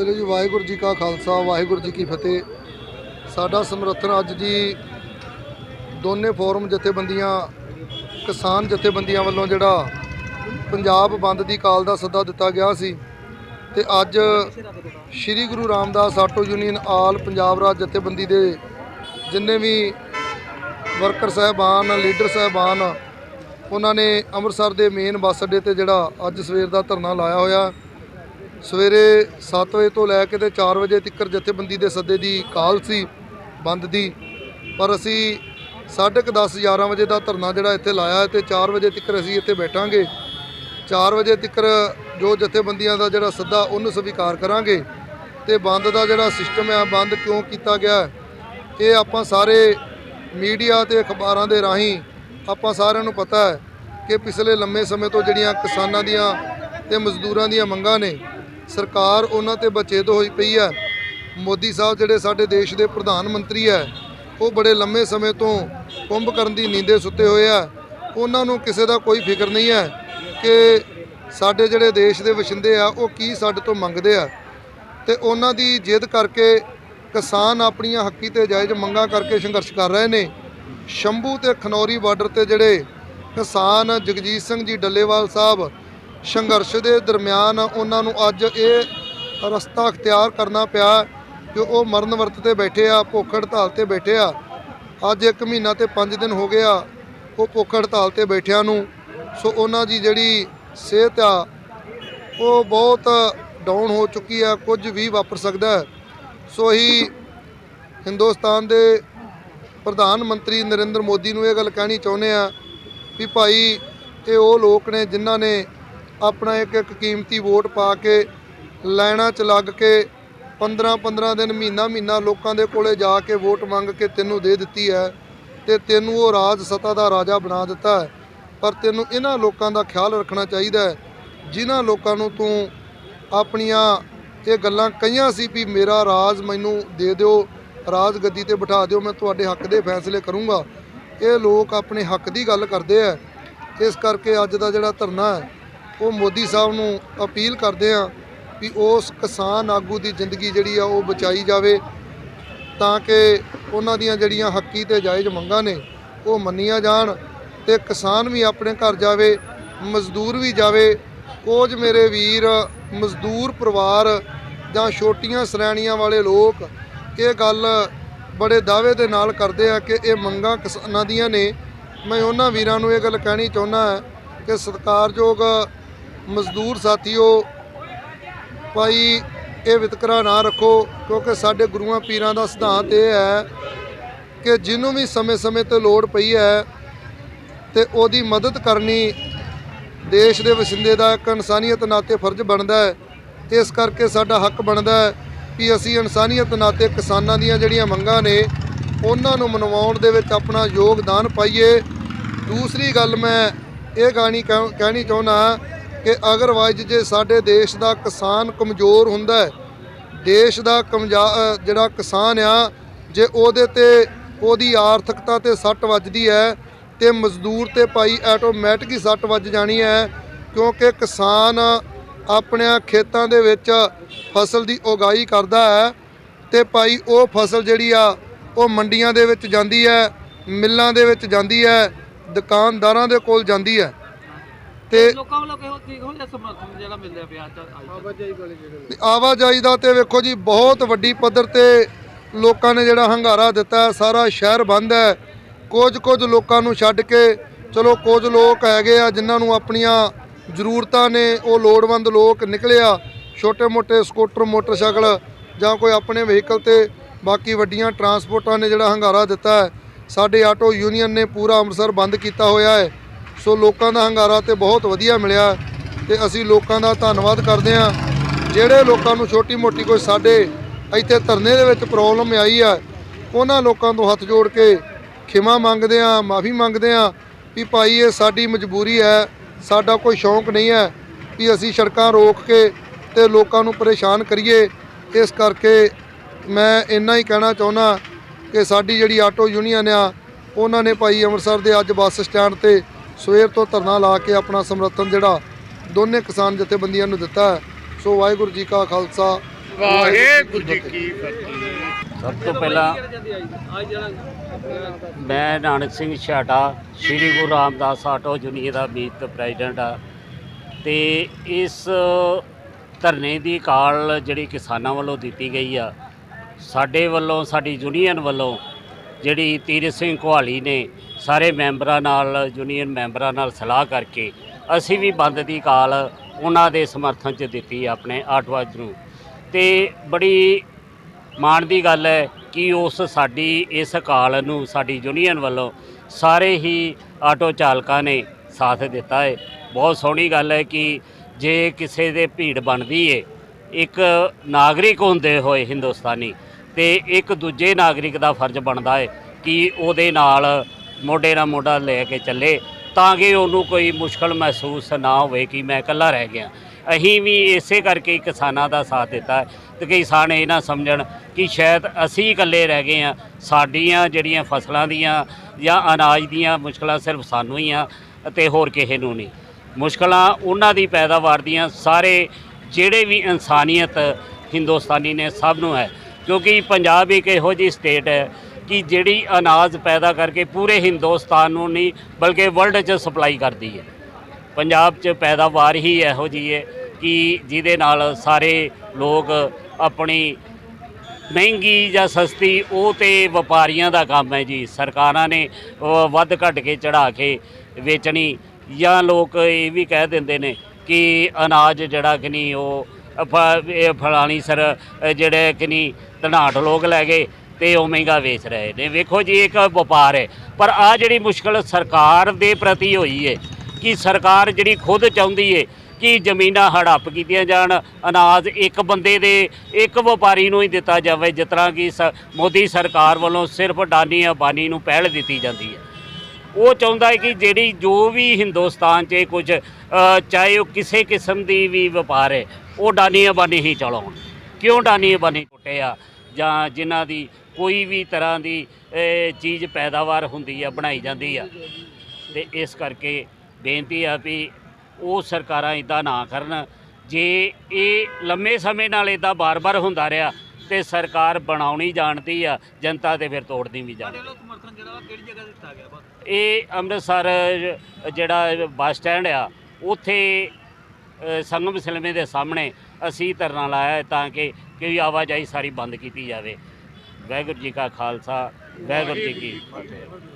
ਪਹਿਲੇ ਜੀ ਵਾਹਿਗੁਰੂ ਜੀ ਕਾ ਖਾਲਸਾ, ਵਾਹਿਗੁਰੂ ਜੀ ਕੀ ਫਤਿਹ। ਸਾਡਾ ਸਮਰਥਨ ਅੱਜ ਜੀ ਦੋਨੇ ਫੋਰਮ ਜਥੇਬੰਦੀਆਂ, ਕਿਸਾਨ ਜਥੇਬੰਦੀਆਂ ਵੱਲੋਂ ਜਿਹੜਾ ਪੰਜਾਬ ਬੰਦ ਦੀ ਕਾਲ ਦਾ ਸੱਦਾ ਦਿੱਤਾ ਗਿਆ ਸੀ ਤੇ ਅੱਜ Shri Guru Ramdas auto union all Punjab ਰਾਜ ਜਥੇਬੰਦੀ ਦੇ ਜਿੰਨੇ ਵੀ ਵਰਕਰ ਸਾਹਿਬਾਨ, ਲੀਡਰ ਸਾਹਿਬਾਨ, ਉਹਨਾਂ ਨੇ ਅੰਮ੍ਰਿਤਸਰ ਦੇ ਮੇਨ ਬੱਸ ਅੱਡੇ ਤੇ ਜਿਹੜਾ ਅੱਜ ਸਵੇਰ ਦਾ ਧਰਨਾ ਲਾਇਆ ਹੋਇਆ। ਸਵੇਰੇ 7 ਵਜੇ ਤੋਂ ਲੈ ਕੇ ਤੇ 4 ਵਜੇ ਤੱਕ ਜਥੇਬੰਦੀ ਦੇ ਸੱਦੇ ਦੀ ਕਾਲ ਸੀ ਬੰਦ ਦੀ, ਪਰ ਅਸੀਂ 10:30 11 ਵਜੇ ਦਾ ਧਰਨਾ ਜਿਹੜਾ ਇੱਥੇ ਲਾਇਆ ਹੈ ਤੇ 4 ਵਜੇ ਤੱਕ ਅਸੀਂ ਇੱਥੇ ਬੈਠਾਂਗੇ। 4 ਵਜੇ ਤੱਕ ਜੋ ਜਥੇਬੰਦੀਆਂ ਦਾ ਜਿਹੜਾ ਸੱਦਾ ਉਹਨੂੰ ਸਵੀਕਾਰ ਕਰਾਂਗੇ ਤੇ ਬੰਦ ਦਾ ਜਿਹੜਾ ਸਿਸਟਮ ਹੈ ਬੰਦ ਕਿਉਂ ਕੀਤਾ ਗਿਆ ਇਹ ਆਪਾਂ ਸਾਰੇ ਮੀਡੀਆ ਤੇ ਅਖਬਾਰਾਂ ਦੇ ਰਾਹੀਂ ਆਪਾਂ ਸਾਰਿਆਂ ਨੂੰ ਪਤਾ ਹੈ ਕਿ ਪਿਛਲੇ ਲੰਮੇ ਸਮੇਂ ਤੋਂ ਜਿਹੜੀਆਂ ਕਿਸਾਨਾਂ ਦੀਆਂ ਤੇ ਮਜ਼ਦੂਰਾਂ ਦੀਆਂ ਮੰਗਾਂ ਨੇ ਸਰਕਾਰ ਉਹਨਾਂ ਤੇ ਬਚੇਤ ਹੋਈ ਪਈ ਹੈ। ਮੋਦੀ ਸਾਹਿਬ ਜਿਹੜੇ ਸਾਡੇ ਦੇਸ਼ ਦੇ ਪ੍ਰਧਾਨ ਮੰਤਰੀ ਹੈ, ਉਹ ਬੜੇ ਲੰਮੇ ਸਮੇਂ ਤੋਂ ਕੁੰਭ ਕਰਨ ਦੀ ਨੀਂਦੇ ਸੁੱਤੇ ਹੋਏ ਆ ਉਹਨਾਂ ਨੂੰ ਕਿਸੇ ਦਾ ਕੋਈ ਫਿਕਰ ਨਹੀਂ ਹੈ ਕਿ ਸਾਡੇ ਜਿਹੜੇ ਦੇਸ਼ ਦੇ ਵਸਿੰਦੇ ਆ, ਉਹ ਕੀ ਸਾਡੇ ਤੋਂ ਮੰਗਦੇ ਆ। ਤੇ ਉਹਨਾਂ ਦੀ ਜਿੱਦ ਕਰਕੇ ਕਿਸਾਨ ਆਪਣੀਆਂ ਹੱਕੀ ਤੇ ਜਾਇਜ਼ ਮੰਗਾਂ ਕਰਕੇ ਸੰਘਰਸ਼ ਕਰ ਰਹੇ ਨੇ। ਸ਼ੰਭੂ ਤੇ ਖਨੌਰੀ ਬਾਰਡਰ ਤੇ ਜਿਹੜੇ ਕਿਸਾਨ ਜਗਜੀਤ ਸਿੰਘ ਜੀ ਡੱਲੇਵਾਲ ਸਾਹਿਬ ਸੰਘਰਸ਼ ਦੇ ਦਰਮਿਆਨ ਉਹਨਾਂ ਨੂੰ ਅੱਜ ਇਹ ਰਸਤਾ ਅਖਤਿਆਰ ਕਰਨਾ ਪਿਆ ਕਿ ਉਹ ਮਰਨ ਵਰਤ ਤੇ ਬੈਠੇ ਆ, ਭੁੱਖ ਹੜਤਾਲ ਤੇ ਬੈਠੇ ਆ। ਅੱਜ 1 ਮਹੀਨਾ ਤੇ 5 ਦਿਨ ਹੋ ਗਿਆ ਉਹ ਭੁੱਖ ਹੜਤਾਲ ਤੇ ਬੈਠਿਆਂ ਨੂੰ। ਸੋ ਉਹਨਾਂ ਦੀ ਜਿਹੜੀ ਸਿਹਤ ਆ, ਉਹ ਬਹੁਤ ਡਾਊਨ ਹੋ ਚੁੱਕੀ ਆ, ਕੁਝ ਵੀ ਵਾਪਰ ਸਕਦਾ ਸੋ ਹੀ ਹਿੰਦੁਸਤਾਨ ਦੇ ਪ੍ਰਧਾਨ ਮੰਤਰੀ ਨਰਿੰਦਰ ਮੋਦੀ ਨੂੰ ਇਹ ਗੱਲ ਕਹਿਣੀ ਚਾਹੁੰਦੇ ਆ ਵੀ ਭਾਈ, ਇਹ ਉਹ ਲੋਕ ਨੇ ਜਿਨ੍ਹਾਂ ਨੇ ਆਪਣਾ ਇੱਕ ਇੱਕ ਕੀਮਤੀ ਵੋਟ ਪਾ ਕੇ ਲਾਈਨਾਂ 'ਚ ਲੱਗ ਕੇ 15 15 ਦਿਨ ਮਹੀਨਾ ਮਹੀਨਾ ਲੋਕਾਂ ਦੇ ਕੋਲੇ ਜਾ ਕੇ ਵੋਟ ਮੰਗ ਕੇ ਤੈਨੂੰ ਦੇ ਦਿੱਤੀ ਹੈ ਤੇ ਤੈਨੂੰ ਉਹ ਰਾਜ ਸਤਾ ਦਾ ਰਾਜਾ ਬਣਾ ਦਿੱਤਾ ਹੈ। ਪਰ ਤੈਨੂੰ ਇਹਨਾਂ ਲੋਕਾਂ ਦਾ ਖਿਆਲ ਰੱਖਣਾ ਚਾਹੀਦਾ ਹੈ, ਜਿਨ੍ਹਾਂ ਲੋਕਾਂ ਨੂੰ ਤੂੰ ਆਪਣੀਆਂ ਇਹ ਗੱਲਾਂ ਕਹੀਆਂ ਸੀ ਵੀ ਮੇਰਾ ਰਾਜ ਮੈਨੂੰ ਦੇ ਦਿਓ, ਰਾਜ ਗੱਦੀ ਤੇ ਬਿਠਾ ਦਿਓ, ਮੈਂ ਤੁਹਾਡੇ ਹੱਕ ਦੇ ਫੈਸਲੇ ਕਰੂੰਗਾ। ਇਹ ਲੋਕ ਆਪਣੇ ਹੱਕ ਦੀ ਗੱਲ ਕਰਦੇ ਆ ਇਸ ਕਰਕੇ ਅੱਜ ਦਾ ਜਿਹੜਾ ਧਰਨਾ ਹੈ ਉਹ ਮੋਦੀ ਸਾਹਿਬ ਨੂੰ ਅਪੀਲ ਕਰਦੇ ਆ ਵੀ ਉਸ ਕਿਸਾਨ ਆਗੂ ਦੀ ਜ਼ਿੰਦਗੀ ਜਿਹੜੀ ਆ ਉਹ ਬਚਾਈ ਜਾਵੇ ਤਾਂ ਕਿ ਉਹਨਾਂ ਦੀਆਂ ਜਿਹੜੀਆਂ ਹੱਕੀ ਤੇ ਜਾਇਜ਼ ਮੰਗਾਂ ਨੇ ਉਹ ਮੰਨੀਆਂ ਜਾਣ ਤੇ ਕਿਸਾਨ ਵੀ ਆਪਣੇ ਘਰ ਜਾਵੇ, ਮਜ਼ਦੂਰ ਵੀ ਜਾਵੇ। ਕੁਝ ਮੇਰੇ ਵੀਰ, ਮਜ਼ਦੂਰ ਪਰਿਵਾਰ ਜਾਂ ਛੋਟੀਆਂ ਸ਼੍ਰੇਣੀਆਂ ਵਾਲੇ ਲੋਕ ਇਹ ਗੱਲ ਬੜੇ ਦਾਅਵੇ ਦੇ ਨਾਲ ਕਰਦੇ ਆ ਕਿ ਇਹ ਮੰਗਾਂ ਕਿਸਾਨਾਂ ਦੀਆਂ ਨੇ। ਮੈਂ ਉਹਨਾਂ ਵੀਰਾਂ ਨੂੰ ਇਹ ਗੱਲ ਕਹਿਣੀ ਚਾਹੁੰਦਾ ਕਿ ਸਤਿਕਾਰਯੋਗ ਮਜ਼ਦੂਰ ਸਾਥੀਓ, ਭਾਈ ਇਹ ਵਿਤਕਰਾ ਨਾ ਰੱਖੋ, ਕਿਉਂਕਿ ਸਾਡੇ ਗੁਰੂਆਂ ਪੀਰਾਂ ਦਾ ਸਿਧਾਂਤ ਇਹ ਹੈ ਕਿ ਜਿਹਨੂੰ ਵੀ ਸਮੇਂ-ਸਮੇਂ ਤੇ ਲੋੜ ਪਈ ਹੈ ਤੇ ਉਹਦੀ ਮਦਦ ਕਰਨੀ ਦੇਸ਼ ਦੇ ਵਸਿੰਦੇ ਦਾ ਇੱਕ ਇਨਸਾਨੀਅਤ ਨਾਤੇ ਫਰਜ਼ ਬਣਦਾ ਹੈ। ਇਸ ਕਰਕੇ ਸਾਡਾ ਹੱਕ ਬਣਦਾ ਹੈ ਕਿ ਅਸੀਂ ਇਨਸਾਨੀਅਤ ਨਾਤੇ ਕਿਸਾਨਾਂ ਦੀਆਂ ਜਿਹੜੀਆਂ ਮੰਗਾਂ ਨੇ, ਉਹਨਾਂ ਨੂੰ ਮਨਵਾਉਣ ਦੇ ਵਿੱਚ ਆਪਣਾ ਯੋਗਦਾਨ ਪਾਈਏ। ਦੂਸਰੀ ਗੱਲ ਮੈਂ ਇਹ ਗਾਣੀ ਕਹਿ- ਕਹਿਣੀ ਚਾਹੁੰਦਾ ਕਿ ਅਗਰਵਾਈਜ਼ ਜੇ ਸਾਡੇ ਦੇਸ਼ ਦਾ ਕਿਸਾਨ ਕਮਜ਼ੋਰ ਹੁੰਦਾ ਹੈ, ਦੇਸ਼ ਦਾ ਕਮਜ਼ਾ ਜਿਹੜਾ ਕਿਸਾਨ ਆ, ਜੇ ਉਹਦੇ ਤੇ ਉਹਦੀ ਆਰਥਿਕਤਾ ਤੇ ਸੱਟ ਵੱਜਦੀ ਹੈ, ਤੇ ਮਜ਼ਦੂਰ ਤੇ ਭਾਈ ਆਟੋਮੈਟਿਕ ਹੀ ਸੱਟ ਵੱਜ ਜਾਣੀ ਹੈ, ਕਿਉਂਕਿ ਕਿਸਾਨ ਆਪਣਿਆਂ ਖੇਤਾਂ ਦੇ ਵਿੱਚ ਫਸਲ ਦੀ ਉਗਾਈ ਕਰਦਾ ਹੈ, ਤੇ ਭਾਈ ਉਹ ਫਸਲ ਜਿਹੜੀ ਆ, ਉਹ ਮੰਡੀਆਂ ਦੇ ਵਿੱਚ ਜਾਂਦੀ ਹੈ, ਮਿੱਲਾਂ ਦੇ ਵਿੱਚ ਜਾਂਦੀ ਹੈ, ਦੁਕਾਨਦਾਰਾਂ ਦੇ ਕੋਲ ਜਾਂਦੀ ਹੈ। ਤੇ ਲੋਕਾਂ ਵੱਲੋਂ ਕਿਹੋ ਕਿਹੋ ਜਿਹਾ ਸਮਰਥਨ ਜਿਹੜਾ ਮਿਲ ਰਿਹਾ ਪਿਆ ਅੱਜ ਤੇ ਆਵਾਜਾਈ ਦਾ ਤੇ ਵੇਖੋ ਜੀ ਬਹੁਤ ਵੱਡੀ ਪੱਧਰ ਤੇ ਲੋਕਾਂ ਨੇ ਜਿਹੜਾ ਹੰਗਾਰਾ ਦਿੱਤਾ ਸਾਰਾ ਸ਼ਹਿਰ ਬੰਦ ਹੈ। ਕੁਝ ਕੁਝ ਲੋਕਾਂ ਨੂੰ ਛੱਡ ਕੇ ਚਲੋ ਕੁਝ ਲੋਕ ਹੈਗੇ ਆ ਜਿਨ੍ਹਾਂ ਨੂੰ ਆਪਣੀਆਂ ਜ਼ਰੂਰਤਾਂ ਨੇ ਉਹ ਲੋੜਵੰਦ ਲੋਕ ਨਿਕਲੇ ਆ ਛੋਟੇ-ਮੋਟੇ ਸਕੂਟਰ ਮੋਟਰਸਾਈਕਲ ਜਾਂ ਕੋਈ ਆਪਣੇ ਵਹੀਕਲ ਤੇ ਬਾਕੀ ਵੱਡੀਆਂ ਟਰਾਂਸਪੋਰਟਾਂ ਨੇ ਜਿਹੜਾ ਹੰਗਾਰਾ ਦਿੱਤਾ ਹੈ। ਸਾਡੇ ਆਟੋ ਯੂਨੀਅਨ ਨੇ ਪੂਰਾ ਅੰਮ੍ਰਿਤਸਰ ਬੰਦ ਕੀਤਾ ਹੋਇਆ ਹੈ। ਸੋ ਲੋਕਾਂ ਦਾ ਹੰਗਾਰਾ ਤੇ ਬਹੁਤ ਵਧੀਆ ਮਿਲਿਆ ਤੇ ਅਸੀਂ ਲੋਕਾਂ ਦਾ ਧੰਨਵਾਦ ਕਰਦੇ ਹਾਂ। ਜਿਹੜੇ ਲੋਕਾਂ ਨੂੰ ਛੋਟੀ ਮੋਟੀ ਕੋਈ ਸਾਡੇ ਇੱਥੇ ਧਰਨੇ ਦੇ ਵਿੱਚ ਪ੍ਰੋਬਲਮ ਆਈ ਆ, ਉਹਨਾਂ ਲੋਕਾਂ ਤੋਂ ਹੱਥ ਜੋੜ ਕੇ ਖਿਮਾ ਮੰਗਦੇ ਆ ਮਾਫੀ ਮੰਗਦੇ ਆ ਵੀ ਭਾਈ ਇਹ ਸਾਡੀ ਮਜਬੂਰੀ ਹੈ, ਸਾਡਾ ਕੋਈ ਸ਼ੌਂਕ ਨਹੀਂ ਹੈ ਵੀ ਅਸੀਂ ਸੜਕਾਂ ਰੋਕ ਕੇ ਤੇ ਲੋਕਾਂ ਨੂੰ ਪਰੇਸ਼ਾਨ ਕਰੀਏ। ਇਸ ਕਰਕੇ ਮੈਂ ਇੰਨਾ ਹੀ ਕਹਿਣਾ ਚਾਹੁੰਦਾ ਕਿ ਸਾਡੀ ਜਿਹੜੀ ਆਟੋ ਯੂਨੀਅਨ ਆ, ਉਹਨਾਂ ਨੇ ਭਾਈ ਅੰਮ੍ਰਿਤਸਰ ਦੇ ਅੱਜ ਬੱਸ ਸਟੈਂਡ ਤੇ ਸਵੇਰ ਤੋਂ ਧਰਨਾ ਲਾ ਕੇ ਆਪਣਾ ਸਮਰਥਨ ਜਿਹੜਾ ਦੋਨੇ ਕਿਸਾਨ ਜਥੇਬੰਦੀਆਂ ਨੂੰ ਦਿੱਤਾ ਹੈ। ਸੋ ਵਾਹਿਗੁਰੂ ਜੀ ਕਾ ਖਾਲਸਾ। ਵਾਹਿਗੁਰੂ ਜੀ ਕੀ ਫਤਿਹ। ਸਭ ਤੋਂ ਪਹਿਲਾਂ ਮੈਂ ਨਾਨਕ ਸਿੰਘ ਛਾਟਾ ਸ੍ਰੀ ਗੁਰੂ ਰਾਮਦਾਸ ਆਟੋ ਯੂਨੀਅਨ ਦਾ ਮੀਤ ਪ੍ਰੈਜ਼ੀਡੈਂਟ ਆ ਤੇ ਇਸ ਧਰਨੇ ਦੀ ਕਾਲ ਜਿਹੜੀ ਕਿਸਾਨਾਂ ਵੱਲੋਂ ਦਿੱਤੀ ਗਈ ਆ ਸਾਡੇ ਵੱਲੋਂ ਸਾਡੀ ਯੂਨੀਅਨ ਵੱਲੋਂ ਜਿਹੜੀ ਤੀਰਥ ਸਿੰਘ ਕੁਹਾਲੀ ਨੇ ਸਾਰੇ ਮੈਂਬਰਾਂ ਨਾਲ ਯੂਨੀਅਨ ਮੈਂਬਰਾਂ ਨਾਲ ਸਲਾਹ ਕਰਕੇ ਅਸੀਂ ਵੀ ਬੰਦ ਦੀ ਕਾਲ ਉਹਨਾਂ ਦੇ ਸਮਰਥਨ 'ਚ ਦਿੱਤੀ ਆਪਣੇ ਆਟੋ ਨੂੰ। ਤੇ ਬੜੀ ਮਾਣ ਦੀ ਗੱਲ ਹੈ ਕਿ ਉਸ ਸਾਡੀ, ਇਸ ਕਾਲ ਨੂੰ ਸਾਡੀ ਯੂਨੀਅਨ ਵੱਲੋਂ ਸਾਰੇ ਹੀ ਆਟੋ ਚਾਲਕਾਂ ਨੇ ਸਾਥ ਦਿੱਤਾ ਹੈ। ਬਹੁਤ ਸੋਹਣੀ ਗੱਲ ਹੈ ਕਿ ਜੇ ਕਿਸੇ ਦੇ ਭੀੜ ਬਣਦੀ ਏ, ਇੱਕ ਨਾਗਰਿਕ ਹੁੰਦੇ ਹੋਏ ਹਿੰਦੁਸਤਾਨੀ ਤੇ ਇੱਕ ਦੂਜੇ ਨਾਗਰਿਕ ਦਾ ਫਰਜ਼ ਬਣਦਾ ਹੈ ਕਿ ਉਹਦੇ ਨਾਲ ਮੋਢੇ ਨਾਲ ਮੋਢਾ ਲੈ ਕੇ ਚੱਲੇ ਤਾਂ ਕਿ ਉਹਨੂੰ ਕੋਈ ਮੁਸ਼ਕਲ ਮਹਿਸੂਸ ਨਾ ਹੋਵੇ ਕਿ ਮੈਂ ਇਕੱਲਾ ਰਹਿ ਗਿਆ। ਅਸੀਂ ਵੀ ਇਸੇ ਕਰਕੇ ਕਿਸਾਨਾਂ ਦਾ ਸਾਥ ਦਿੱਤਾ ਹੈ ਤੇ ਕਿਸਾਨ ਇਹ ਨਾ ਸਮਝਣ ਕਿ ਸ਼ਾਇਦ ਅਸੀਂ ਇਕੱਲੇ ਰਹਿ ਗਏ ਆ ਸਾਡੀਆਂ ਜਿਹੜੀਆਂ ਫਸਲਾਂ ਦੀਆਂ ਜਾਂ ਅਨਾਜ ਦੀਆਂ ਮੁਸ਼ਕਲਾਂ ਸਿਰਫ ਸਾਨੂੰ ਹੀ ਆ ਅਤੇ ਹੋਰ ਕਿਸੇ ਨੂੰ ਨਹੀਂ। ਮੁਸ਼ਕਲਾਂ ਉਹਨਾਂ ਦੀ ਪੈਦਾਵਾਰ ਦੀਆਂ ਸਾਰੇ ਜਿਹੜੇ ਵੀ ਇਨਸਾਨੀਅਤ ਹਿੰਦੁਸਤਾਨੀ ਨੇ ਸਭ ਨੂੰ ਹੈ। ਕਿਉਂਕਿ ਪੰਜਾਬ ਇੱਕ ਇਹੋ ਜਿਹੀ ਸਟੇਟ ਹੈ ਕਿ ਜਿਹੜੀ ਅਨਾਜ ਪੈਦਾ ਕਰਕੇ ਪੂਰੇ ਹਿੰਦੁਸਤਾਨ ਨੂੰ ਨਹੀਂ, ਬਲਕਿ ਵਰਲਡ 'ਚ ਸਪਲਾਈ ਕਰਦੀ ਹੈ। ਪੰਜਾਬ 'ਚ ਪੈਦਾਵਾਰ ਹੀ ਇਹੋ ਜਿਹੀ ਹੈ ਕਿ ਜਿਹਦੇ ਨਾਲ ਸਾਰੇ ਲੋਕ ਆਪਣੀ ਮਹਿੰਗੀ ਜਾਂ ਸਸਤੀ ਉਹ ਤੇ ਵਪਾਰੀਆਂ ਦਾ ਕੰਮ ਹੈ ਜੀ। ਸਰਕਾਰਾਂ ਨੇ ਵੱਧ ਘੱਟ ਕੇ ਚੜਾ ਕੇ ਵੇਚਣੀ ਜਾਂ ਲੋਕ ਇਹ ਵੀ ਕਹਿ ਦਿੰਦੇ ਨੇ ਕਿ ਅਨਾਜ ਜਿਹੜਾ ਕਿ ਨਹੀਂ, ਉਹ ਫਲਾਣੀ ਸਰ ਜਿਹੜੇ ਕਿ ਨਹੀਂ ਧਨਾਟ ਲੋਕ ਲੈ ਗਏ ਤੇ ਉਹ ਮਹਿੰਗਾ ਵੇਚ ਰਹੇ ਨੇ। ਵੇਖੋ ਜੀ, ਇੱਕ ਵਪਾਰ ਹੈ। ਪਰ ਆ ਜਿਹੜੀ ਮੁਸ਼ਕਲ ਸਰਕਾਰ ਦੇ ਪ੍ਰਤੀ ਹੋਈ ਹੈ ਕਿ ਸਰਕਾਰ ਜਿਹੜੀ ਖੁਦ ਚਾਹੁੰਦੀ ਹੈ ਕਿ ਜ਼ਮੀਨਾਂ ਹੜੱਪ ਕੀਤੀਆਂ ਜਾਣ, ਅਨਾਜ ਇੱਕ ਬੰਦੇ ਦੇ, ਇੱਕ ਵਪਾਰੀ ਨੂੰ ਹੀ ਦਿੱਤਾ ਜਾਵੇ, ਜਿਸ ਤਰ੍ਹਾਂ ਕਿ ਸ- ਮੋਦੀ ਸਰਕਾਰ ਵੱਲੋਂ ਸਿਰਫ ਡਾਨੀ ਅਬਾਨੀ ਨੂੰ ਪਹਿਲ ਦਿੱਤੀ ਜਾਂਦੀ ਹੈ ਉਹ ਚਾਹੁੰਦਾ ਹੈ ਕਿ ਜਿਹੜੀ ਜੋ ਵੀ ਹਿੰਦੁਸਤਾਨ 'ਚ ਕੁਝ ਚਾਹੇ ਉਹ ਕਿਸੇ ਕਿਸਮ ਦੀ ਵੀ ਵਪਾਰ ਹੈ ਉਹ ਡਾਨੀ ਅਬਾਨੀ ਹੀ ਚਲਾਉਣ ਕਿਉਂ ਡਾਨੀ ਅਬਾਨੀ ਟੁੱਟੇ ਆ? ਜਾਂ ਜਿਨ੍ਹਾਂ ਦੀ ਕੋਈ ਵੀ ਤਰ੍ਹਾਂ ਦੀ ਚੀਜ਼ ਪੈਦਾਵਾਰ ਹੁੰਦੀ ਆ, ਬਣਾਈ ਜਾਂਦੀ ਆ। ਤੇ ਇਸ ਕਰਕੇ ਬੇਨਤੀ ਆ ਵੀ ਉਹ ਸਰਕਾਰਾਂ ਇਦਾਂ ਨਾ ਕਰਨ। ਜੇ ਇਹ ਲੰਮੇ ਸਮੇਂ ਨਾਲ ਇਦਾਂ ਬਾਰ-ਬਾਰ ਹੁੰਦਾ ਰਿਹਾ ਤੇ ਸਰਕਾਰ ਬਣਾਉਣੀ ਜਾਣਦੀ ਆ, ਜਨਤਾ ਤੇ ਫਿਰ ਤੋੜਦੀ ਵੀ ਜਾਣਦੀ। ਇਹ ਅੰਮ੍ਰਿਤਸਰ ਜਿਹੜਾ ਬੱਸ ਸਟੈਂਡ ਆ, ਉੱਥੇ ਸੰਗਮ ਸਿਲਮੇ ਦੇ ਸਾਹਮਣੇ ਅਸੀਂ ਧਰਨਾ ਲਾਇਆ ਹੈ ਤਾਂ ਕਿ ਕੋਈ ਆਵਾਜਾਈ ਸਾਰੀ ਬੰਦ ਕੀਤੀ ਜਾਵੇ। ਵਾਹਿਗੁਰੂ ਜੀ ਕਾ ਖਾਲਸਾ, ਵਾਹਿਗੁਰੂ ਜੀ ਕੀ ਫਤਿਹ।